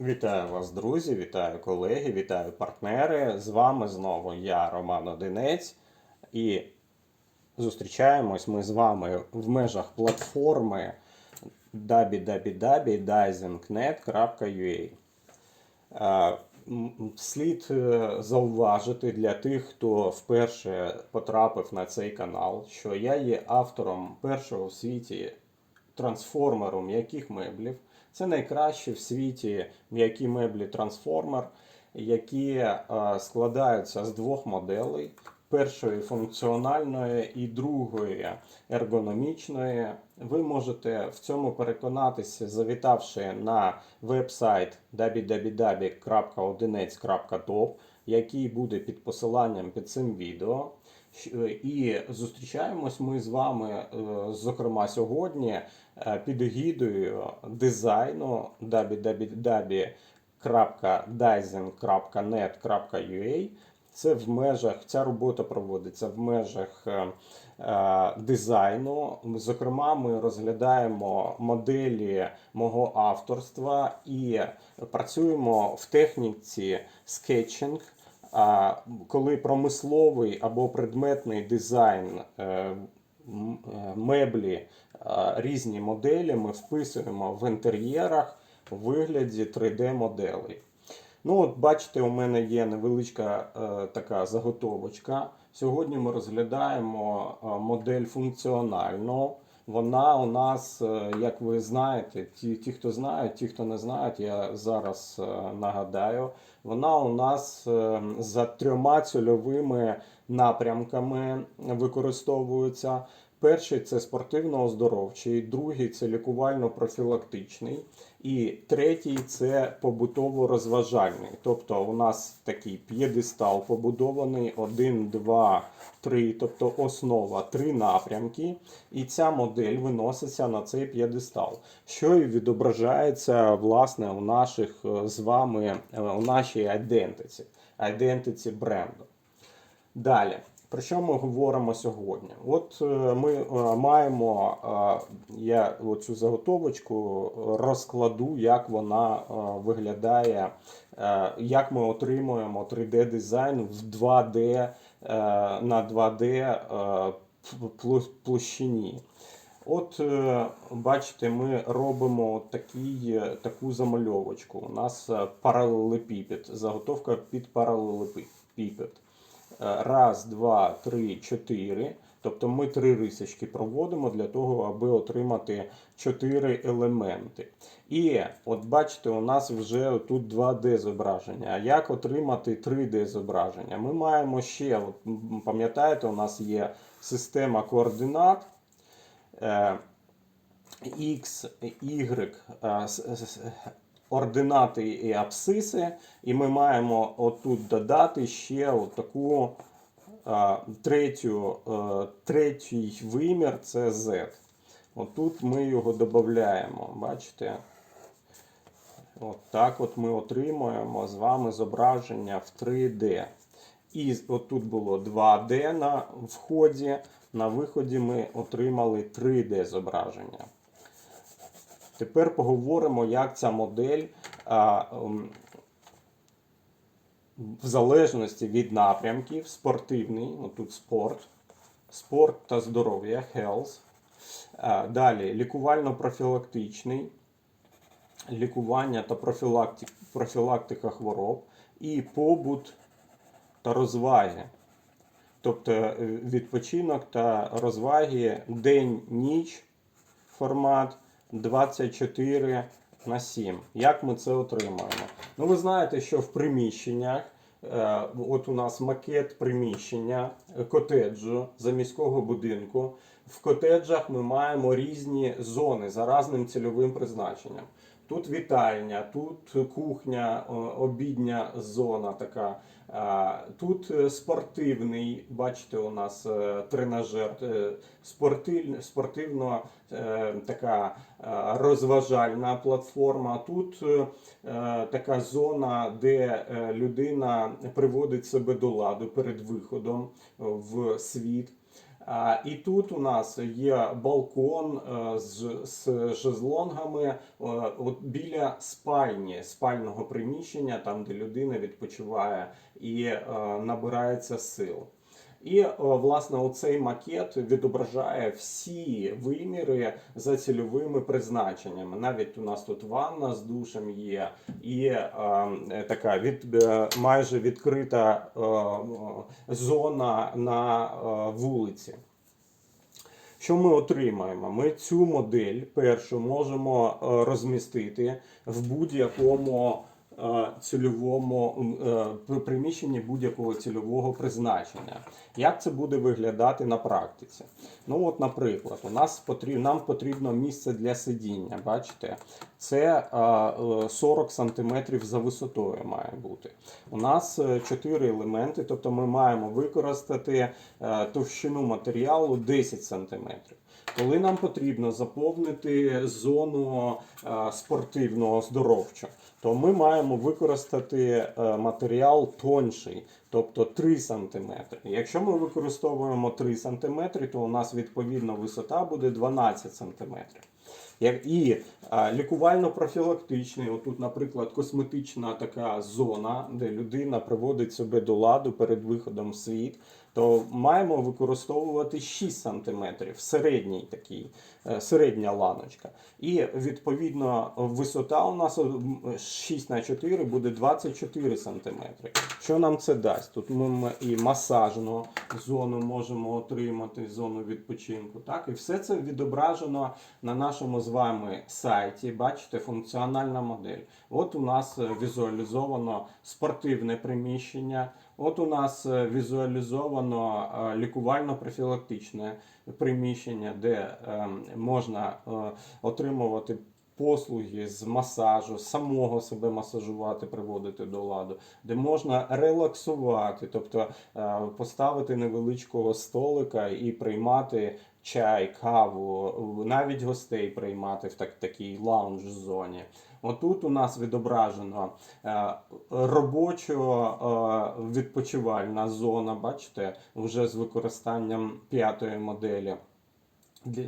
Вітаю вас, друзі, вітаю колеги, вітаю партнери. З вами знову я, Роман Одинець, і зустрічаємось ми з вами в межах платформи www.dizingnet.ua. Слід е, зауважити для тих, хто вперше потрапив на цей канал, що я є автором першого в світі трансформеру м'яких меблів. Це найкращі в світі м'які меблі трансформер, які е, складаються з двох моделей: першої функціональної і другої ергономічної. Ви можете в цьому переконатися, завітавши на веб-сайт www.odinec.top, який буде під посиланням під цим відео. Щ- І зустрічаємось ми з вами, е, зокрема, сьогодні е, під егідою дизайну www.dizing.net.ua. Це в межах, ця робота проводиться в межах е, е, дизайну. Зокрема, ми розглядаємо моделі мого авторства і працюємо в техніці скетчинг. Коли промисловий або предметний дизайн е, е, меблі, е, різні моделі ми вписуємо в інтер'єрах у вигляді 3D-моделей. Ну, от бачите, у мене є невеличка е, така заготовочка. Сьогодні ми розглядаємо модель функціональну. Вона у нас, е, як ви знаєте, ті, ті, хто знають, ті, хто не знають, я зараз е, нагадаю. Вона у нас е, за трьома цільовими напрямками використовується. Перший це спортивно-оздоровчий, другий це лікувально-профілактичний, і третій це побутово-розважальний. Тобто у нас такий п'єдестал побудований 1, 2, 3, тобто основа, три напрямки. І ця модель виноситься на цей п'єдестал, що і відображається власне у наших е, з вами е, у нашій айдентиці, айдентиці бренду. Далі, про що ми говоримо сьогодні? От е, ми е, маємо, е, я цю заготовочку розкладу, як вона виглядає, як ми отримуємо 3D-дизайн в 2D е, на 2D е, площині. От бачите, ми робимо такий, таку замальовочку. У нас паралелепіпед, заготовка під паралелепіпед. Е, Раз, два, три, чотири. Тобто ми три рисочки проводимо для того, аби отримати чотири елементи. І от бачите, у нас вже тут 2D зображення. А як отримати 3D зображення? Ми маємо ще, от, пам'ятаєте, у нас є система координат. X, Y, е, с- ординати і абсциси, і ми маємо отут додати ще таку третю, е, третій вимір це Z. Отут ми його додаємо. Бачите? От так от ми отримуємо з вами зображення в 3D. І отут було 2D на вході, на виході ми отримали 3D зображення. Тепер поговоримо, як ця модель в залежності від напрямків, спортивний, ну тут спорт, спорт та здоров'я, health. Далі лікувально-профілактичний, лікування та профілакти- профілактика хвороб і побут та розваги. Тобто е, відпочинок та розваги день-ніч формат 24 на 7. Як ми це отримаємо? Ну, ви знаєте, що в приміщеннях, е, от у нас макет приміщення котеджу за міського будинку. В котеджах ми маємо різні зони за разним цільовим призначенням. Тут вітальня, тут кухня, обідня зона така. Тут е, спортивний, бачите, у нас е, тренажер, е, спортивно е, така розважальна платформа. Тут така зона, де людина приводить себе до ладу перед виходом в світ. І тут у нас є балкон е, з, з жезлонгами е, от біля спальні, спального приміщення, там де людина відпочиває і е, набирається сил. І е, власне оцей макет відображає всі виміри за цільовими призначеннями. Навіть у нас тут ванна з душем є, і е, е, така від е, майже відкрита е, зона на е, вулиці. Що ми отримаємо? Ми цю модель першу можемо розмістити в будь-якому цільовому м, е, при- приміщенні будь-якого цільового призначення. Як це буде виглядати на практиці? Ну, от, наприклад, у нас потрібно, нам потрібно місце для сидіння. Бачите, це е, е, 40 см за висотою має бути. У нас е, чотири елементи, тобто ми маємо використати е, товщину матеріалу 10 см. Коли нам потрібно заповнити зону е, спортивного оздоровчу, то ми маємо використати е, матеріал тонший, тобто 3 см. Якщо ми використовуємо 3 см, то у нас відповідно висота буде 12 см. І лікувально-профілактичний, отут, наприклад, косметична така зона, де людина приводить себе до ладу перед виходом в світ, то маємо використовувати 6 см, середній такий, е, середня ланочка. І відповідно висота у нас 6 на 4 буде 24 см. Що нам це дасть? Тут ми і масажну зону можемо отримати, зону відпочинку. Так? І все це відображено на нашому з вами сайті. Бачите, функціональна модель. От у нас е, візуалізовано спортивне приміщення. От у нас е, візуалізовано е, лікувально-профілактичне приміщення, де е, можна е, отримувати послуги з масажу, самого себе масажувати, приводити до ладу, де можна релаксувати, тобто е, поставити невеличкого столика і приймати чай, каву, навіть гостей приймати в так, такій лаунж-зоні. Отут у нас відображено е, робочо-відпочивальна зона, бачите, вже з використанням п'ятої моделі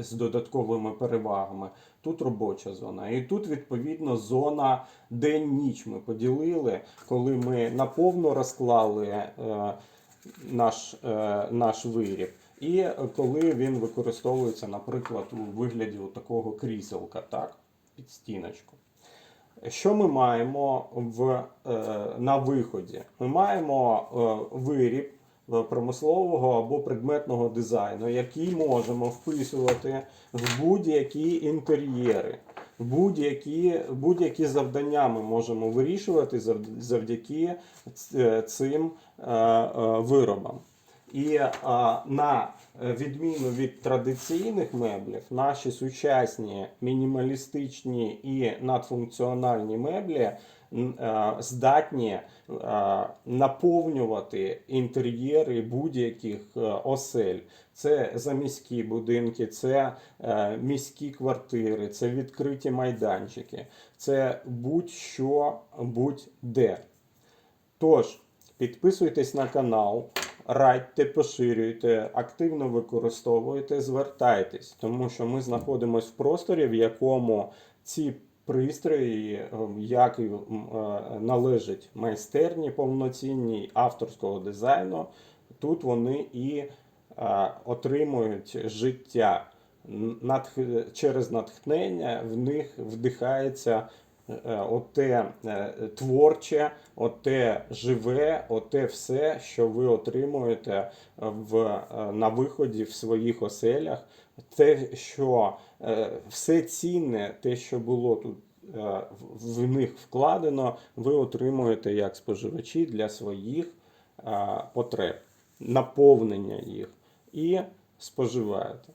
з додатковими перевагами. Тут робоча зона. І тут, відповідно, зона день-ніч ми поділили, коли ми наповну розклали е, наш, е, наш виріб. І коли він використовується, наприклад, у вигляді такого кріселка, так, під стіночку. Що ми маємо в, е, на виході? Ми маємо е, виріб промислового або предметного дизайну, який можемо вписувати в будь-які інтер'єри. Будь-які, будь-які завдання ми можемо вирішувати завдяки цим е, е, виробам. І на е, відміну від традиційних меблів, наші сучасні мінімалістичні і надфункціональні меблі е, здатні е, наповнювати інтер'єри будь-яких е, осель. Це заміські будинки, це е, міські квартири, це відкриті майданчики, це будь-що, будь-де. Тож, підписуйтесь на канал, радьте, поширюйте, активно використовуйте, звертайтесь, тому що ми знаходимося в просторі, в якому ці пристрої, е, як е, належать майстерні повноцінній авторського дизайну, тут вони і е, отримують життя. Натх- Через натхнення в них вдихається е, оте творче, оте живе, оте все, що ви отримуєте в, на виході в своїх оселях. Те, що все цінне, те, що було тут е, в них вкладено, ви отримуєте як споживачі для своїх е, потреб, наповнення їх і споживаєте.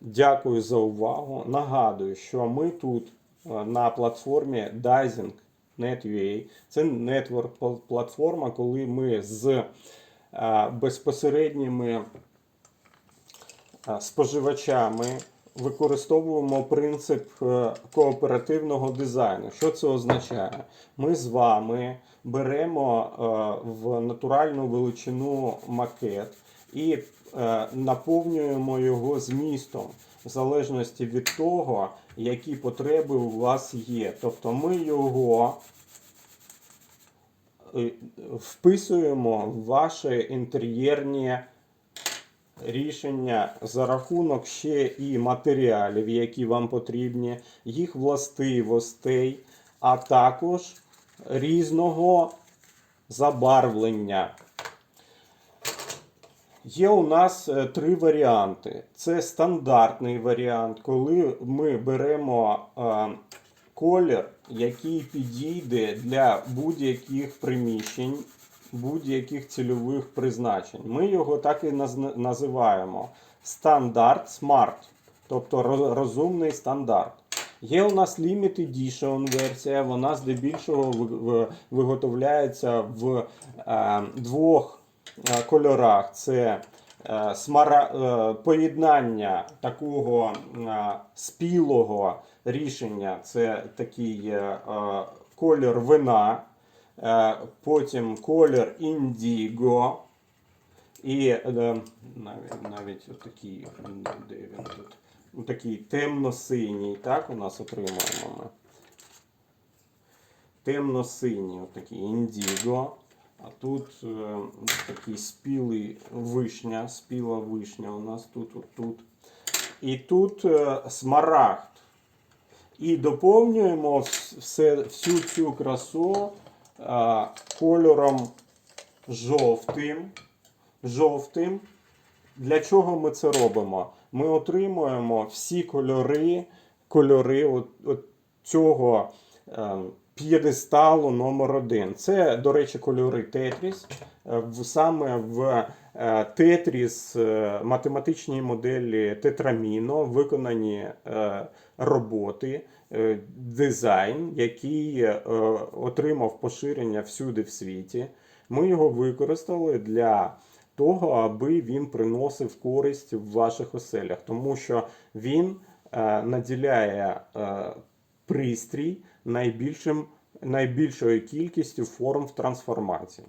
Дякую за увагу. Нагадую, що ми тут е, на платформі Dizing.net.ua. Це нетворк платформа, коли ми з е, безпосередніми е, споживачами використовуємо принцип е, кооперативного дизайну. Що це означає? Ми з вами беремо е, в натуральну величину макет і е, наповнюємо його змістом в залежності від того, які потреби у вас є. Тобто ми його вписуємо в ваші інтер'єрні рішення за рахунок ще і матеріалів, які вам потрібні, їх властивостей, а також різного забарвлення. Є у нас е, три варіанти. Це стандартний варіант, коли ми беремо е, колір, який підійде для будь-яких приміщень, будь-яких цільових призначень. Ми його так і називаємо стандарт смарт, тобто розумний стандарт. Є у нас Limited Edition версія, вона здебільшого ви- ви- виготовляється в е, двох е, кольорах. Це е, смара, е, поєднання такого е, спілого рішення. Це такий е, е, колір вина, потім колір індіго. І е, навіть, навіть отакий, де він тут? Ну, такий темно-синій, так, у нас отримуємо ми. Темно-синій, отакий індіго. А тут е, такий спілий вишня, спіла вишня у нас тут, отут. І тут е, смарагд. І доповнюємо все, всю цю красу кольором жовтим. Жовтим. Для чого ми це робимо? Ми отримуємо всі кольори, кольори от, от цього е, п'єдесталу номер один. Це, до речі, кольори Тетріс. Е, Саме в Тетріс е, математичній моделі Тетраміно виконані е, роботи, е, дизайн, який е, отримав поширення всюди в світі. Ми його використали для того, аби він приносив користь в ваших оселях, тому що він е, наділяє е, пристрій найбільшим, найбільшою кількістю форм трансформації.